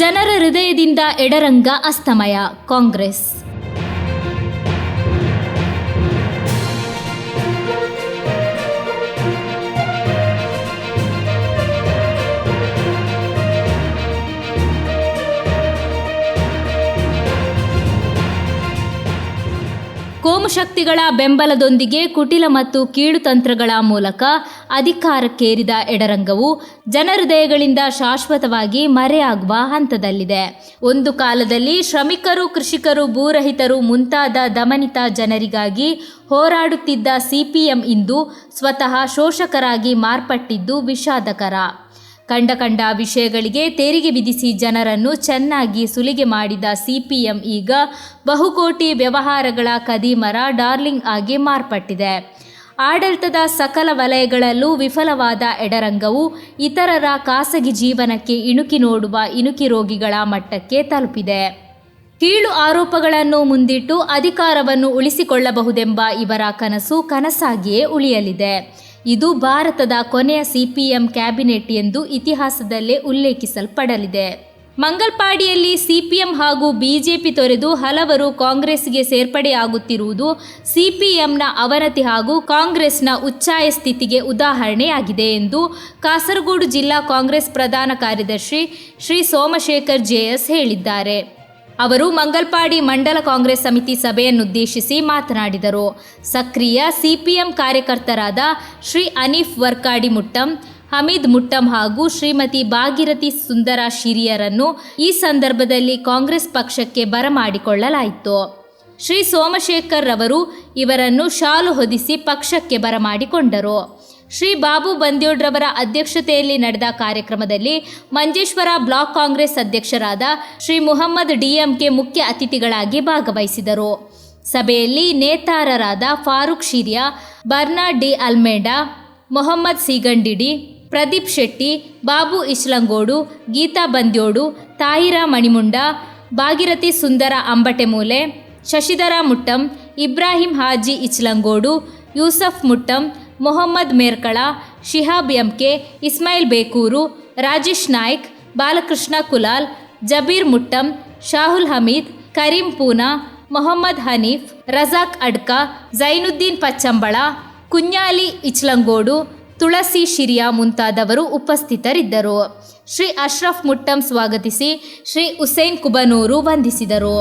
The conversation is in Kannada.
ಜನರ ಹೃದಯದಿಂದ ಎಡರಂಗ ಅಸ್ತಮಯ. ಕಾಂಗ್ರೆಸ್ ಕೋಮುಶಕ್ತಿಗಳ ಬೆಂಬಲದೊಂದಿಗೆ ಕುಟಿಲ ಮತ್ತು ಕೀಳು ತಂತ್ರಗಳ ಮೂಲಕ ಅಧಿಕಾರಕ್ಕೇರಿದ ಎಡರಂಗವು ಜನಹೃದಯಗಳಿಂದ ಶಾಶ್ವತವಾಗಿ ಮರೆಯಾಗುವ ಹಂತದಲ್ಲಿದೆ. ಒಂದು ಕಾಲದಲ್ಲಿ ಶ್ರಮಿಕರು, ಕೃಷಿಕರು, ಭೂರಹಿತರು ಮುಂತಾದ ದಮನಿತ ಜನರಿಗಾಗಿ ಹೋರಾಡುತ್ತಿದ್ದ ಸಿಪಿಎಂ ಇಂದು ಸ್ವತಃ ಶೋಷಕರಾಗಿ ಮಾರ್ಪಟ್ಟಿದ್ದು ವಿಷಾದಕರ ಕಂಡ ಕಂಡ ವಿಷಯಗಳಿಗೆ ತೆರಿಗೆ ವಿಧಿಸಿ ಜನರನ್ನು ಚೆನ್ನಾಗಿ ಸುಲಿಗೆ ಮಾಡಿದ ಸಿಪಿಎಂ ಈಗ ಬಹುಕೋಟಿ ವ್ಯವಹಾರಗಳ ಕದೀಮರ ಡಾರ್ಲಿಂಗ್ ಆಗಿ ಮಾರ್ಪಟ್ಟಿದೆ. ಆಡಳಿತದ ಸಕಲ ವಲಯಗಳಲ್ಲೂ ವಿಫಲವಾದ ಎಡರಂಗವು ಇತರರ ಖಾಸಗಿ ಜೀವನಕ್ಕೆ ಇಣುಕಿ ನೋಡುವ ಇಣುಕಿ ರೋಗಿಗಳ ಮಟ್ಟಕ್ಕೆ ತಲುಪಿದೆ. ಕೀಳು ಆರೋಪಗಳನ್ನು ಮುಂದಿಟ್ಟು ಅಧಿಕಾರವನ್ನು ಉಳಿಸಿಕೊಳ್ಳಬಹುದೆಂಬ ಇವರ ಕನಸು ಕನಸಾಗಿಯೇ ಉಳಿಯಲಿದೆ. ಇದು ಭಾರತದ ಕೊನೆಯ ಸಿಪಿಎಂ ಕ್ಯಾಬಿನೆಟ್ ಎಂದು ಇತಿಹಾಸದಲ್ಲೇ ಉಲ್ಲೇಖಿಸಲ್ಪಡಲಿದೆ. ಮಂಗಲ್ಪಾಡಿಯಲ್ಲಿ ಸಿಪಿಎಂ ಹಾಗೂ ಬಿಜೆಪಿ ತೊರೆದು ಹಲವರು ಕಾಂಗ್ರೆಸ್ಗೆ ಸೇರ್ಪಡೆಯಾಗುತ್ತಿರುವುದು ಸಿಪಿಎಂನ ಅವನತಿ ಹಾಗೂ ಕಾಂಗ್ರೆಸ್ನ ಉಚ್ಚಾಯ ಸ್ಥಿತಿಗೆ ಉದಾಹರಣೆಯಾಗಿದೆ ಎಂದು ಕಾಸರಗೋಡು ಜಿಲ್ಲಾ ಕಾಂಗ್ರೆಸ್ ಪ್ರಧಾನ ಕಾರ್ಯದರ್ಶಿ ಶ್ರೀ ಸೋಮಶೇಖರ್ ಜೆಎಸ್ ಹೇಳಿದ್ದಾರೆ. ಅವರು ಮಂಗಲ್ಪಾಡಿ ಮಂಡಲ ಕಾಂಗ್ರೆಸ್ ಸಮಿತಿ ಸಭೆಯನ್ನುದ್ದೇಶಿಸಿ ಮಾತನಾಡಿದರು. ಸಕ್ರಿಯ ಸಿಪಿಎಂ ಕಾರ್ಯಕರ್ತರಾದ ಶ್ರೀ ಅನೀಫ್ ವರ್ಕಾಡಿ ಮುಟ್ಟಂ, ಹಮೀದ್ ಮುಟ್ಟಂ ಹಾಗೂ ಶ್ರೀಮತಿ ಭಾಗಿರಥಿ ಸುಂದರ ಶಿರಿಯರನ್ನು ಈ ಸಂದರ್ಭದಲ್ಲಿ ಕಾಂಗ್ರೆಸ್ ಪಕ್ಷಕ್ಕೆ ಬರಮಾಡಿಕೊಳ್ಳಲಾಯಿತು. ಶ್ರೀ ಸೋಮಶೇಖರ್ ಅವರು ಇವರನ್ನು ಶಾಲು ಹೊದಿಸಿ ಪಕ್ಷಕ್ಕೆ ಬರಮಾಡಿಕೊಂಡರು. ಶ್ರೀ ಬಾಬು ಬಂದ್ಯೋಡ್ರವರ ಅಧ್ಯಕ್ಷತೆಯಲ್ಲಿ ನಡೆದ ಕಾರ್ಯಕ್ರಮದಲ್ಲಿ ಮಂಜೇಶ್ವರ ಬ್ಲಾಕ್ ಕಾಂಗ್ರೆಸ್ ಅಧ್ಯಕ್ಷರಾದ ಶ್ರೀ ಮುಹಮ್ಮದ್ ಡಿಎಂಕೆ ಮುಖ್ಯ ಅತಿಥಿಗಳಾಗಿ ಭಾಗವಹಿಸಿದರು. ಸಭೆಯಲ್ಲಿ ನೇತಾರರಾದ ಫಾರೂಕ್ ಶಿರಿಯಾ ಬರ್ನಾ ಡಿ ಅಲ್ಮೇಡಾ, ಮೊಹಮ್ಮದ್ ಸಿಗಂಡಿಡಿ, ಪ್ರದೀಪ್ ಶೆಟ್ಟಿ, ಬಾಬು ಇಸ್ಲಂಗೋಡು, ಗೀತಾ ಬಂದ್ಯೋಡು, ತಾಹಿರಾ ಮಣಿಮುಂಡ, ಭಾಗಿರಥಿ ಸುಂದರ ಅಂಬಟೆಮೂಲೆ, ಶಶಿಧರ ಮುಟ್ಟಂ, ಇಬ್ರಾಹಿಂ ಹಾಜಿ ಇಚ್ಲಂಗೋಡು ಯೂಸಫ್ ಮುಟ್ಟಂ ಮೊಹಮ್ಮದ್ ಮೇರ್ಕಳ, ಶಿಹಾಬ್ ಎಂಕೆ, ಇಸ್ಮಾಯಿಲ್ ಬೇಕೂರು, ರಾಜೇಶ್ ನಾಯ್ಕ್, ಬಾಲಕೃಷ್ಣ ಕುಲಾಲ್, ಜಬೀರ್ ಮುಟ್ಟಂ, ಶಾಹುಲ್ ಹಮೀದ್, ಕರೀಂ ಪೂನಾ, ಮೊಹಮ್ಮದ್ ಹನೀಫ್, ರಜಾಕ್ ಅಡ್ಕ, ಜೈನುದ್ದೀನ್ ಪಚ್ಚಂಬಳ, ಕುನ್ಯಾಲಿ ಇಚ್ಲಂಗೋಡು, ತುಳಸಿ ಶಿರಿಯಾ ಮುಂತಾದವರು ಉಪಸ್ಥಿತರಿದ್ದರು. ಶ್ರೀ ಅಶ್ರಫ್ ಮುಟ್ಟಂ ಸ್ವಾಗತಿಸಿ ಶ್ರೀ ಹುಸೇನ್ ಕುಬನೂರು ವಂದಿಸಿದರು.